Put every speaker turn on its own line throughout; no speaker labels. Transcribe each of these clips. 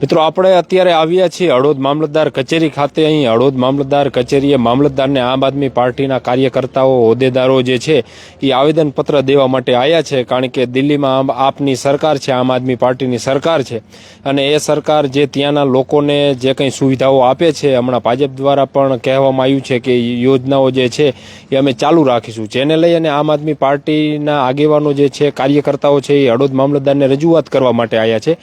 મિત્રો, આપણે અત્યારે આવ્યા છીએ હળોદ મામલતદાર કચેરી ખાતે. અહીં હળોદ મામલતદાર કચેરીએ મામલતદારને આમ આદમી પાર્ટીના કાર્યકર્તાઓ, હોદ્દેદારો જે છે એ આવેદનપત્ર દેવા માટે આવ્યા છે, કારણ કે દિલ્હીમાં આપની સરકાર છે, આમ આદમી પાર્ટીની સરકાર છે. અને એ સરકાર જે ત્યાંના લોકોને જે કંઈ સુવિધાઓ આપે છે, હમણાં ભાજપ દ્વારા પણ કહેવામાં આવ્યું છે કે યોજનાઓ જે છે એ અમે ચાલુ રાખીશું. જેને લઈ અને આમ આદમી પાર્ટીના આગેવાનો જે છે, કાર્યકર્તાઓ છે એ હળોદ મામલતદારને રજૂઆત કરવા માટે આવ્યા છે.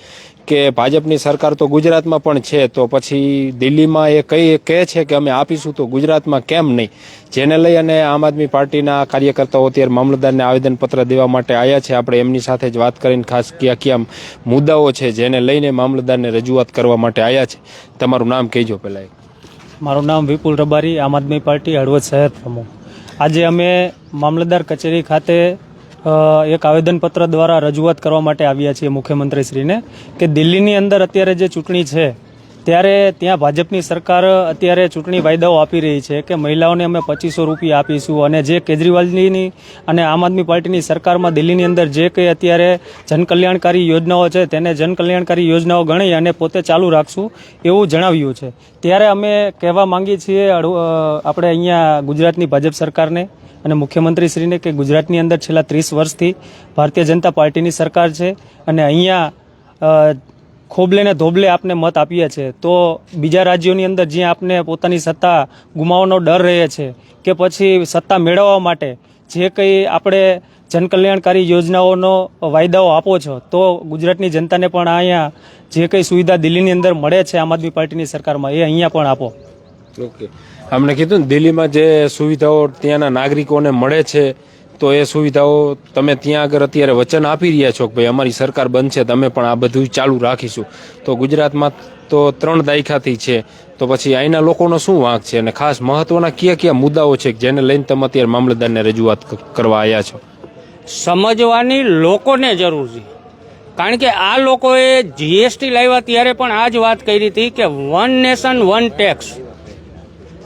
કે ભાજપની સરકાર તો ગુજરાતમાં પણ છે, તો પછી દિલ્હીમાં એ કઈ કહે છે કે અમે આપીશું તો ગુજરાતમાં કેમ નહીં? જેને લઈ અને આમ આદમી પાર્ટીના કાર્યકર્તાઓ અત્યારે મામલતદારને આવેદનપત્ર દેવા માટે આવ્યા છે. આપણે એમની સાથે જ વાત કરીને ખાસ કયા કયા મુદ્દાઓ છે, જેને લઈને મામલતદારને રજૂઆત કરવા માટે આવ્યા છે. તમારું નામ કહેજો પહેલાં
મારું નામ વિપુલ રબારી, આમ આદમી પાર્ટી હળવદ શહેર પ્રમુખ. આજે અમે મામલતદાર કચેરી ખાતે એક આવેદનપત્ર દ્વારા રજૂઆત કરવા માટે આવ્યા છીએ મુખ્યમંત્રીશ્રીને કે દિલ્હીની અંદર અત્યારે જે ચૂંટણી છે, ત્યારે ત્યાં ભાજપની સરકાર અત્યારે ચૂંટણી વાયદાઓ આપી રહી છે કે મહિલાઓને અમે પચીસો રૂપિયા આપીશું અને જે કેજરીવાલની અને આમ આદમી પાર્ટીની સરકારમાં દિલ્હીની અંદર જે કંઈ અત્યારે જનકલ્યાણકારી યોજનાઓ છે, તેને જનકલ્યાણકારી યોજનાઓ ગણી અને પોતે ચાલુ રાખશું એવું જણાવ્યું છે. ત્યારે અમે કહેવા માંગીએ છીએ આપણે અહીંયા ગુજરાતની ભાજપ સરકારને અને મુખ્યમંત્રીશ્રીને કે ગુજરાતની અંદર છેલ્લા ત્રીસ વર્ષથી ભારતીય જનતા પાર્ટીની સરકાર છે અને અહીંયા ખોબલે ને ધોબલે આપને મત આપીએ છે. તો બીજા રાજ્યોની અંદર જ્યાં આપને પોતાની સત્તા ગુમાવવાનો ડર રહે છે કે પછી સત્તા મેળવવા માટે જે કંઈ આપણે જનકલ્યાણકારી યોજનાઓનો વાયદાઓ આપો છો, તો ગુજરાતની જનતાને પણ અહીંયા જે કંઈ સુવિધા દિલ્હીની અંદર મળે છે આમ આદમી પાર્ટીની સરકારમાં એ અહીંયા પણ આપો.
ઓકે. અમને કીધું ને, દિલ્હીમાં જે સુવિધાઓ ત્યાંના નાગરિકોને મળે છે, તો એ સુવિધાઓ તમે ત્યાં આગળ અત્યારે વચન આપી રહ્યા છો કે ભાઈ અમારી સરકાર બનશે, તમે પણ આ બધું ચાલુ રાખીશું. તો ગુજરાતમાં તો ત્રણ દાયકાથી છે, તો પછી અહીંના લોકોનો શું વાંક છે? અને ખાસ મહત્વના કયા કયા મુદ્દાઓ છે જેને લઈને તમે અત્યારે મામલતદારને રજૂઆત કરવા આવ્યા છો?
સમજવાની લોકોને જરૂર છે. કારણ કે આ લોકોએ જીએસટી લાવ્યા ત્યારે પણ આ જ વાત કરી હતી કે વન નેશન વન ટેક્સ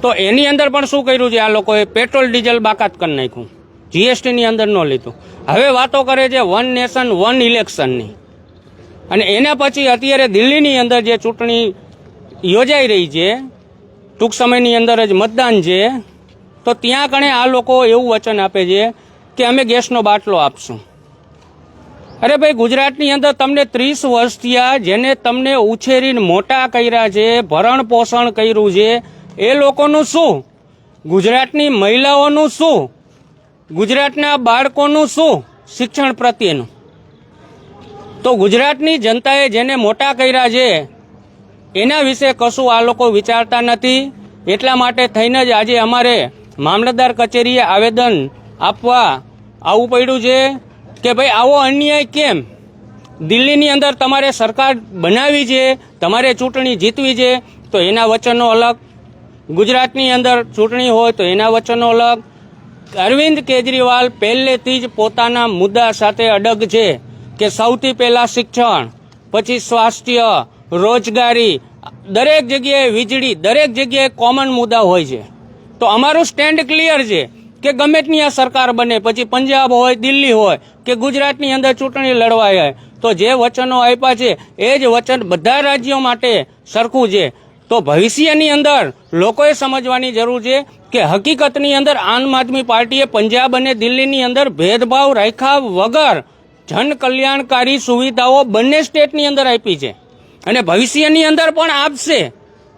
તો એની અંદર પણ શું કર્યું છે? આ લોકોએ પેટ્રોલ, ડીઝલ બાકાત કરી નાખ્યું. જીએસટીની અંદર ન લીધું. હવે વાતો કરે છે વન નેશન, વન ઇલેક્શનની. અને એના પછી અત્યારે દિલ્હીની અંદર જે ચૂંટણી યોજાઈ રહી છે, ટૂંક સમયની અંદર જ મતદાન છે, તો ત્યાં કણે આ લોકો એવું વચન આપે છે કે અમે ગેસનો બાટલો આપશું. અરે ભાઈ, ગુજરાતની અંદર તમને ત્રીસ વર્ષ થયા જેને તમને ઉછેરીને મોટા કર્યા છે, ભરણ પોષણ કર્યું છે એ લોકોનું શું? ગુજરાતની મહિલાઓનું શું? ગુજરાતના બાળકોનું શું શિક્ષણ પ્રત્યેનું? તો ગુજરાતની જનતાએ જેને મોટા કર્યા છે, એના વિશે કશું આ લોકો વિચારતા નથી. એટલા માટે થઈને જ આજે અમારે મામલતદાર કચેરીએ આવેદન આપવા આવવું પડ્યું છે કે ભાઈ, આવો અન્યાય કેમ? દિલ્હીની અંદર તમારે સરકાર બનાવી છે, તમારે ચૂંટણી જીતવી છે, તો એના વચનો અલગ. ગુજરાતની અંદર ચૂંટણી હોય તો એના વચનો અલગ. અરવિંદ કેજરીવાલ પહેલેથી જ પોતાના મુદ્દા સાથે અડગ છે કે સૌથી પહેલાં શિક્ષણ, પછી સ્વાસ્થ્ય, રોજગારી, દરેક જગ્યાએ વીજળી, દરેક જગ્યાએ કોમન મુદ્દા હોય છે. તો અમારું સ્ટેન્ડ ક્લિયર છે કે ગમે તેની આ સરકાર બને, પછી પંજાબ હોય, દિલ્હી હોય, કે ગુજરાતની અંદર ચૂંટણી લડવાય. તો જે વચનો આપ્યા છે, એ જ વચન બધા રાજ્યો માટે સરખું છે. તો ભવિષ્યની અંદર લોકોએ સમજવાની જરૂર છે કે હકીકતની અંદર આમ આદમી પાર્ટીએ પંજાબ અને દિલ્હીની અંદર ભેદભાવ રાખ્યા વગર જન કલ્યાણકારી સુવિધાઓ બંને સ્ટેટની અંદર આપી છે. અને ભવિષ્યની અંદર પણ આપશે.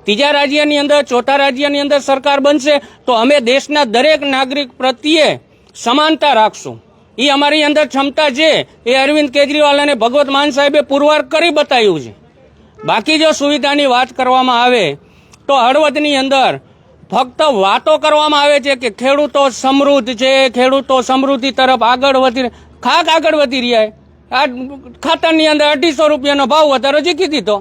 ત્રીજા રાજ્યની અંદર, ચોથા રાજ્યની અંદર સરકાર બનશે, તો અમે દેશના દરેક નાગરિક પ્રત્યે સમાનતા રાખશું. એ અમારી અંદર ક્ષમતા છે. એ અરવિંદ કેજરીવાલ અને ભગવત માન સાહેબે પુરવાર કરી બતાવ્યું છે. બાકી જો સુવિધાની વાત કરવામાં આવે તો હળવદની અંદર ફક્ત વાતો કરવામાં આવે છે કે ખેડૂતો સમૃદ્ધ છે ખેડૂતો સમૃદ્ધિ તરફ આગળ વધી ખાક આગળ વધી રહ્યા છે. આ ખાતરની અંદર અઢીસો રૂપિયાનો ભાવ વધારો જીકી દીધો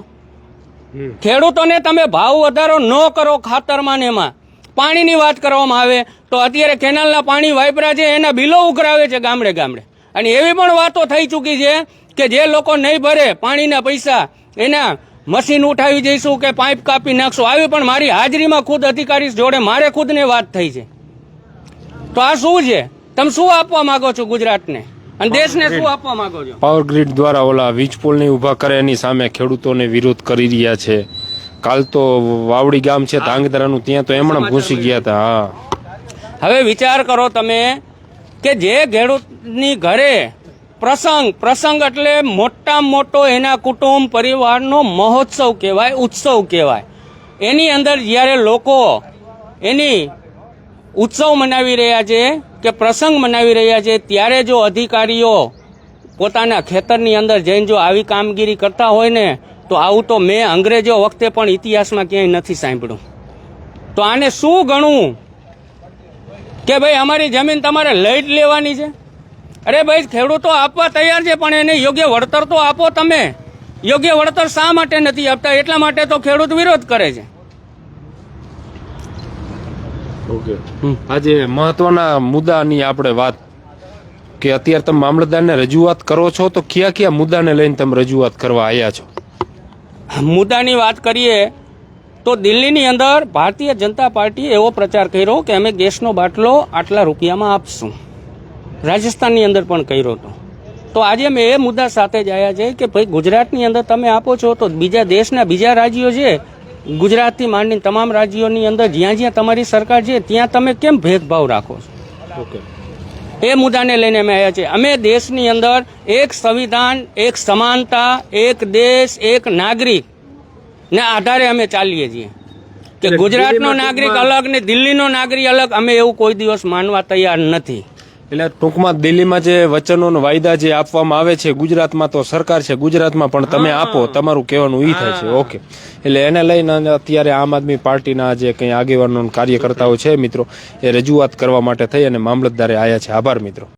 ખેડૂતોને તમે ભાવ વધારો ન કરો ખાતરમાં ને એમાં. પાણીની વાત કરવામાં આવે તો અત્યારે કેનાલના પાણી વાપર્યા છે એના બિલો ઉઘરાવે છે ગામડે ગામડે. અને એવી પણ વાતો થઈ ચૂકી છે કે જે લોકો નહીં ભરે પાણીના પૈસા એના મશીન ઉઠાવી જઈશું કે પાઇપ કાપી નાખશું. આવી પણ મારી હાજરીમાં ખુદ અધિકારી જોડે મારે ખુદને વાત થઈ છે. તો આ શું છે? તમે શું આપવા માંગો છો ગુજરાતને? અને દેશને શું આપવા માંગો છો?
પાવર ગ્રીડ દ્વારા ઓલા વીજ પુલની ઊભા કરે એની સામે ખેડૂતોને વિરોધ કરી રહ્યા છે. કાલ તો વાવડી ગામ છે ધાંગધરાનું ત્યાં તો એમણે ઘૂસી ગયા હતા હા.
હવે વિચાર કરો તમે કે જે ખેડૂતની ઘરે પ્રસંગ પ્રસંગ એટલે મોટા મોટો એના કુટુંબ, પરિવારનો મહોત્સવ કહેવાય, ઉત્સવ કહેવાય. એની અંદર જ્યારે લોકો એની ઉત્સવ મનાવી રહ્યા છે કે પ્રસંગ મનાવી રહ્યા છે, ત્યારે જો અધિકારીઓ પોતાના ખેતરની અંદર જઈને જો આવી કામગીરી કરતા હોય ને, તો આવું તો મેં અંગ્રેજો વખતે પણ ઇતિહાસમાં ક્યાંય નથી સાંભળ્યું. તો આને શું ગણવું? કે ભાઈ અમારી જમીન તમારે લઈ જ લેવાની છે? અરે ભાઈ ખેડૂતો આપવા તૈયાર છે પણ એને યોગ્ય વળતર તો આપો તમે. યોગ્ય વળતર શા માટે નથી આપતા? એટલા માટે તો ખેડૂત વિરોધ કરે છે.
ઓકે. આજે મહત્વના મુદ્દાની આપણે વાત કે અત્યારે તમે મામલતદારને રજૂઆત કરો છો તો કયા કયા મુદ્દાને લઈને તમે રજૂઆત કરવા આવ્યા છો?
મુદ્દાની વાત કરીએ તો દિલ્હીની અંદર ભારતીય જનતા પાર્ટીએ એવો પ્રચાર કર્યો કે અમે ગેસનો બાટલો આટલા રૂપિયામાં આપશું. રાજસ્થાનની અંદર પણ કર્યો હતો. તો આજે અમે એ મુદ્દા સાથે જ આવ્યા છે કે ભાઈ ગુજરાતની અંદર તમે આપો છો તો બીજા દેશના બીજા રાજ્યો છે ગુજરાતથી માંડીને તમામ રાજ્યોની અંદર જ્યાં જ્યાં તમારી સરકાર છે ત્યાં તમે કેમ ભેદભાવ રાખો છો?
ઓકે.
એ મુદ્દાને લઈને અમે આવ્યા છે અમે દેશની અંદર એક સંવિધાન એક સમાનતા એક દેશ એક નાગરિક ને આધારે અમે ચાલીએ છીએ. કે ગુજરાતનો નાગરિક અલગ ને દિલ્હીનો નાગરિક અલગ અમે એવું કોઈ દિવસ માનવા તૈયાર નથી.
એટલે ટૂંકમાં દિલ્હીમાં જે વચનો વાયદા જે આપવામાં આવે છે ગુજરાતમાં તો સરકાર છે ગુજરાતમાં પણ તમે આપો તમારું કહેવાનું ઈ થાય છે ઓકે. એટલે એને લઈને અત્યારે આમ આદમી પાર્ટીના જે કંઈ આગેવાનો કાર્યકર્તાઓ છે મિત્રો એ રજૂઆત કરવા માટે થઈ અને મામલતદારે આવ્યા છે. આભાર મિત્રો.